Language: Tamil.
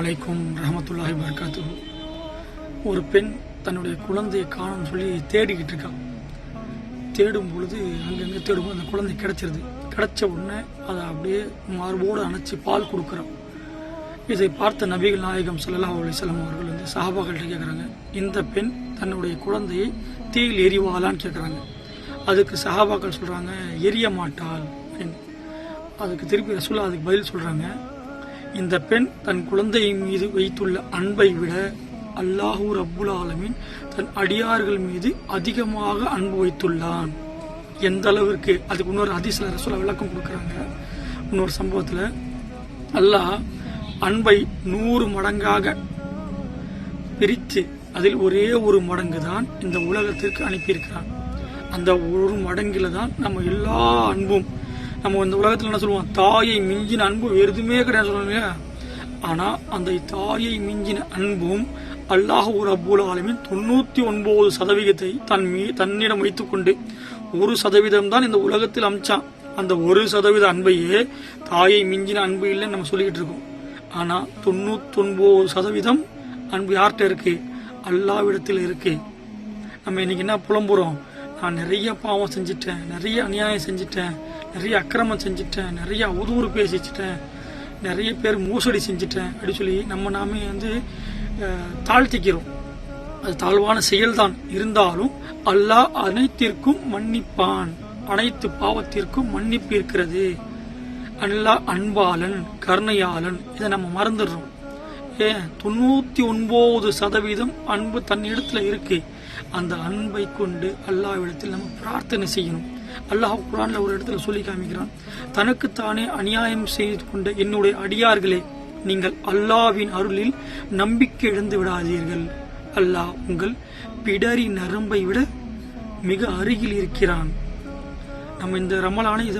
அலைக்கும் ரஹமத்துல்லாஹி வர்க்காத்து ஒரு பெண் தன்னுடைய குழந்தையை காணும் சொல்லி தேடிக்கிட்டு இருக்கான் தேடும் பொழுது அங்கங்கே தேடும்போது அந்த குழந்தை கிடைச்சிருது. கிடைச்ச உடனே அதை அப்படியே மார்போடு அணைச்சி பால் கொடுக்குறான் இதை பார்த்த நபிகள் நாயகம் சல்லா அலைஹி அவர்கள் வந்து சஹாபாக்கள்கிட்ட கேட்குறாங்க இந்த பெண் தன்னுடைய குழந்தையை தீயில் எரிவாளான்னு கேட்குறாங்க அதுக்கு சஹாபாக்கள் சொல்கிறாங்க எரிய மாட்டாள் அப்படின்னு. அதுக்கு திருப்பி ரசூலா அதுக்கு பதில் சொல்கிறாங்க இந்த பெண் தன் குழந்தையின் மீது வைத்துள்ள அன்பை விட அல்லாஹூ ரப்புல் ஆலமின் தன் அடியார்கள் மீது அதிகமாக அன்பு வைத்துள்ளான். எந்த அளவிற்கு அதுக்கு இன்னொரு அதிசல ரசூலா விளக்கம் கொடுக்குறாங்க. இன்னொரு சம்பவத்தில் அல்லாஹ் அன்பை நூறு மடங்காக பிரித்து அதில் ஒரே ஒரு மடங்கு தான் இந்த உலகத்திற்கு அனுப்பியிருக்கிறான். அந்த ஒரு மடங்கில தான் நம்ம எல்லா அன்பும் நம்ம இந்த உலகத்தில் என்ன சொல்லுவோம்? தாயை மிஞ்சின அன்பு வேறு எதுவுமே கிடையாது சொல்லுவோம் இல்லையா? ஆனால் அந்த தாயை மிஞ்சின அன்பும் அல்லாஹ் ஒரு அவ்வளோ ஆலமின் தொண்ணூற்றி ஒன்பது சதவீதத்தை தன் மீ தன்னிடம் வைத்துக்கொண்டு ஒரு சதவீதம் தான் இந்த உலகத்தில் அமிச்சான். அந்த ஒரு சதவீத அன்பையே தாயை மிஞ்சின அன்பு இல்லைன்னு நம்ம சொல்லிக்கிட்டு இருக்கோம். ஆனா தொண்ணூத்தொன்பது சதவீதம் அன்பு யார்கிட்ட இருக்கு? அல்லாவிடத்தில் இருக்கு. நம்ம இன்னைக்கு என்ன புலம்புறோம்? நான் நிறைய பாவம் செஞ்சிட்டேன் நிறைய அநியாயம் செஞ்சிட்டேன் நிறைய அக்கிரமம் செஞ்சிட்டேன் நிறைய அவதூறு பேசிச்சிட்டேன் நிறைய பேர் மோசடி செஞ்சிட்டேன் அப்படி சொல்லி நம்ம நாமே வந்து தாழ்த்திக்கிறோம். அது தாழ்வான செயல்தான். இருந்தாலும் அல்லாஹ் அனைத்திற்கும் மன்னிப்பான். அனைத்து பாவத்திற்கும் மன்னிப்பு இருக்கிறது. அல்லாஹ் அன்பாளன் கருணையாளன். இதை நம்ம மறந்துடுறோம். ஏன்? தொண்ணூத்தி ஒன்பது சதவீதம் அன்பு தன்னிடத்துல இருக்கு. அந்த அன்பை கொண்டு அல்லாவிடத்தில் நம்ம பிரார்த்தனை செய்யணும். அல்லாஹ் குரான்ல ஒரு இடத்துல சொல்லி காமிக்கிறான். தனக்குத்தானே அநியாயம் செய்து கொண்ட என்னுடைய அடியார்களே நீங்கள் அல்லாஹ்வின் அருளில் நம்பிக்கை இழந்து விடாதீர்கள். அல்லாஹ் உங்கள் பிடரி நரம்பை விட மிக அருகில் இருக்கிறான். நம்ம இந்த ரமலான இதை